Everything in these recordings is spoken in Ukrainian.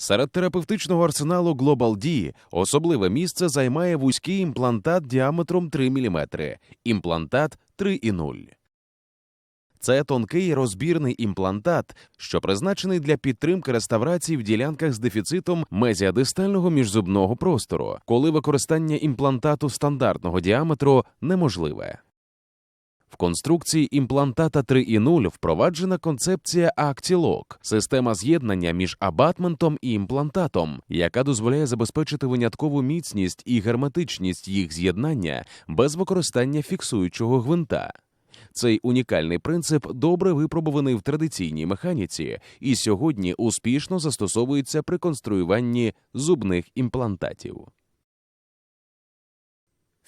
Серед терапевтичного арсеналу Global D особливе місце займає вузький імплантат діаметром 3 мм, імплантат 3,0. Це тонкий розбірний імплантат, що призначений для підтримки реставрації в ділянках з дефіцитом мезіадистального міжзубного простору, коли використання імплантату стандартного діаметру неможливе. В конструкції імплантата 3.0 впроваджена концепція Actilog – система з'єднання між абатментом і імплантатом, яка дозволяє забезпечити виняткову міцність і герметичність їх з'єднання без використання фіксуючого гвинта. Цей унікальний принцип добре випробуваний в традиційній механіці і сьогодні успішно застосовується при конструюванні зубних імплантатів.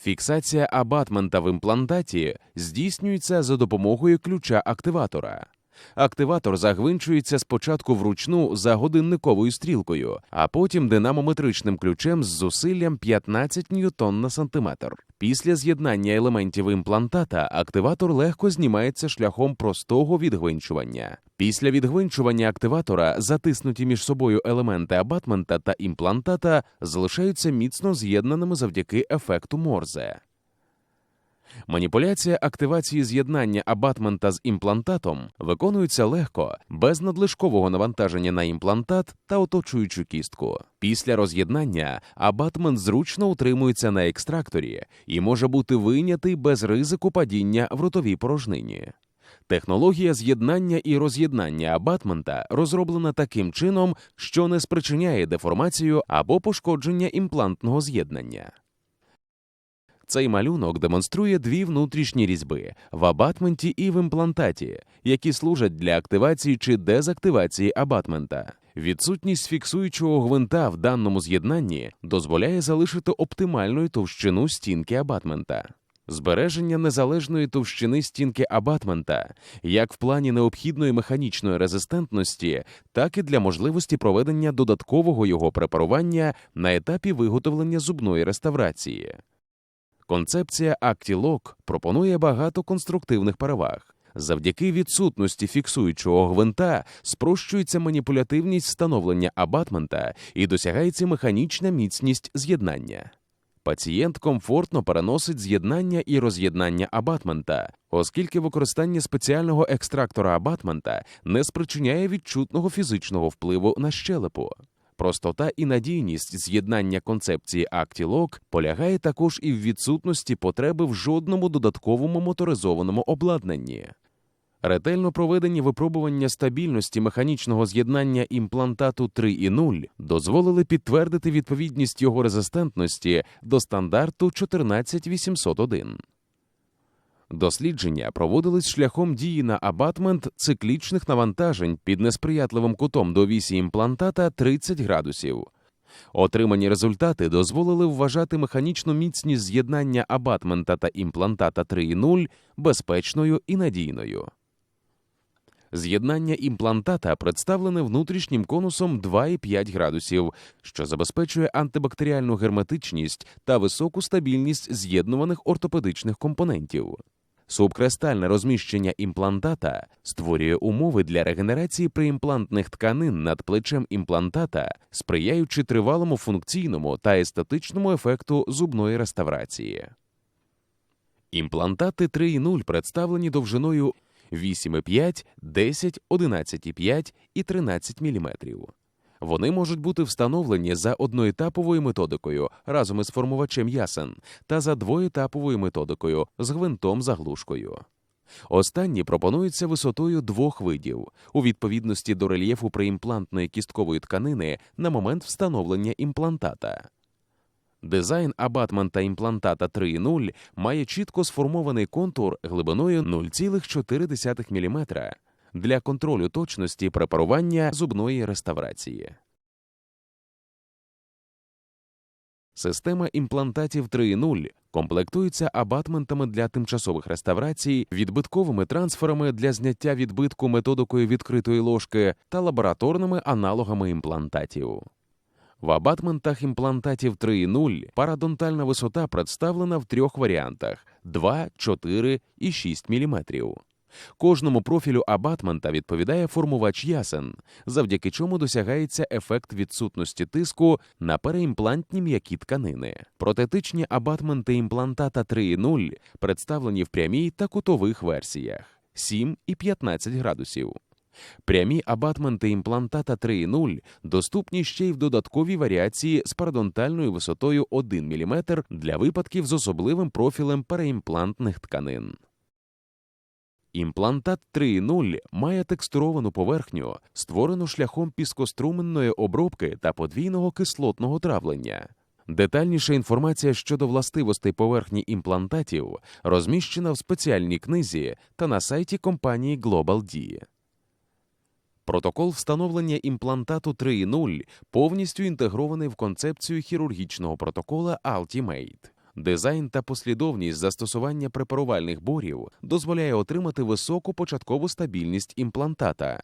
Фіксація абатмента в імплантаті здійснюється за допомогою ключа активатора. Активатор загвинчується спочатку вручну за годинниковою стрілкою, а потім динамометричним ключем з зусиллям 15 ньютон на сантиметр. Після з'єднання елементів імплантата активатор легко знімається шляхом простого відгвинчування. Після відгвинчування активатора затиснуті між собою елементи абатмента та імплантата залишаються міцно з'єднаними завдяки ефекту Морзе. Маніпуляція активації з'єднання абатмента з імплантатом виконується легко, без надлишкового навантаження на імплантат та оточуючу кістку. Після роз'єднання абатмент зручно утримується на екстракторі і може бути вийнятий без ризику падіння в ротовій порожнині. Технологія з'єднання і роз'єднання абатмента розроблена таким чином, що не спричиняє деформацію або пошкодження імплантного з'єднання. Цей малюнок демонструє дві внутрішні різьби в абатменті і в імплантаті, які служать для активації чи дезактивації абатмента. Відсутність фіксуючого гвинта в даному з'єднанні дозволяє залишити оптимальну товщину стінки абатмента. Збереження незалежної товщини стінки абатмента як в плані необхідної механічної резистентності, так і для можливості проведення додаткового його препарування на етапі виготовлення зубної реставрації. Концепція Actilog пропонує багато конструктивних переваг. Завдяки відсутності фіксуючого гвинта спрощується маніпулятивність встановлення абатмента і досягається механічна міцність з'єднання. Пацієнт комфортно переносить з'єднання і роз'єднання абатмента, оскільки використання спеціального екстрактора абатмента не спричиняє відчутного фізичного впливу на щелепу. Простота і надійність з'єднання концепції Actilog полягає також і в відсутності потреби в жодному додатковому моторизованому обладнанні. Ретельно проведені випробування стабільності механічного з'єднання імплантату 3.0 дозволили підтвердити відповідність його резистентності до стандарту 14801. Дослідження проводились шляхом дії на абатмент циклічних навантажень під несприятливим кутом до вісі імплантата 30 градусів. Отримані результати дозволили вважати механічну міцність з'єднання абатмента та імплантата 3.0 безпечною і надійною. З'єднання імплантата представлене внутрішнім конусом 2,5 градусів, що забезпечує антибактеріальну герметичність та високу стабільність з'єднуваних ортопедичних компонентів. Субкрестальне розміщення імплантата створює умови для регенерації приімплантних тканин над плечем імплантата, сприяючи тривалому функційному та естетичному ефекту зубної реставрації. Імплантати 3.0 представлені довжиною 8,5, 10, 11,5 і 13 мм. Вони можуть бути встановлені за одноетаповою методикою разом із формувачем ясен та за двоетаповою методикою з гвинтом заглушкою. Останні пропонуються висотою двох видів у відповідності до рельєфу приімплантної кісткової тканини на момент встановлення імплантата. Дизайн абатмента імплантата 3.0 має чітко сформований контур глибиною 0,4 мм для контролю точності препарування зубної реставрації. Система імплантатів 3.0 комплектується абатментами для тимчасових реставрацій, відбитковими трансферами для зняття відбитку методикою відкритої ложки та лабораторними аналогами імплантатів. В абатментах імплантатів 3.0 парадонтальна висота представлена в трьох варіантах 2, 4 і 6 мм. Кожному профілю абатмента відповідає формувач ясен, завдяки чому досягається ефект відсутності тиску на переімплантні м'які тканини. Протетичні абатменти імплантата 3.0 представлені в прямій та кутових версіях 7 і 15 градусів. Прямі абатменти імплантата 3.0 доступні ще й в додатковій варіації з парадонтальною висотою 1 мм для випадків з особливим профілем переімплантних тканин. Імплантат 3.0 має текстуровану поверхню, створену шляхом піскоструменної обробки та подвійного кислотного травлення. Детальніша інформація щодо властивостей поверхні імплантатів розміщена в спеціальній книзі та на сайті компанії GlobalD. Протокол встановлення імплантату 3.0 повністю інтегрований в концепцію хірургічного протокола Ultimate. Дизайн та послідовність застосування препарувальних борів дозволяє отримати високу початкову стабільність імплантата.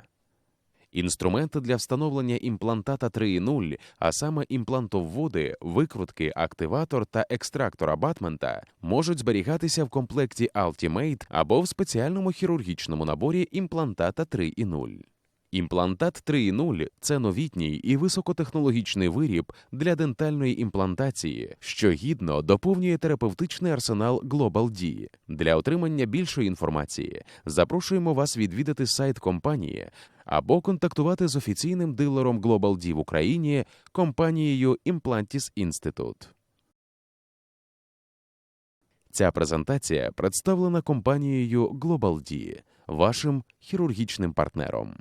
Інструменти для встановлення імплантата 3.0, а саме імплантовводи, викрутки, активатор та екстрактор абатмента, можуть зберігатися в комплекті Ultimate або в спеціальному хірургічному наборі імплантата 3.0. Імплантат 3.0 – це новітній і високотехнологічний виріб для дентальної імплантації, що гідно доповнює терапевтичний арсенал GlobalD. Для отримання більшої інформації запрошуємо вас відвідати сайт компанії або контактувати з офіційним дилером GlobalD в Україні компанією Implantis Institute. Ця презентація представлена компанією GlobalD, вашим хірургічним партнером.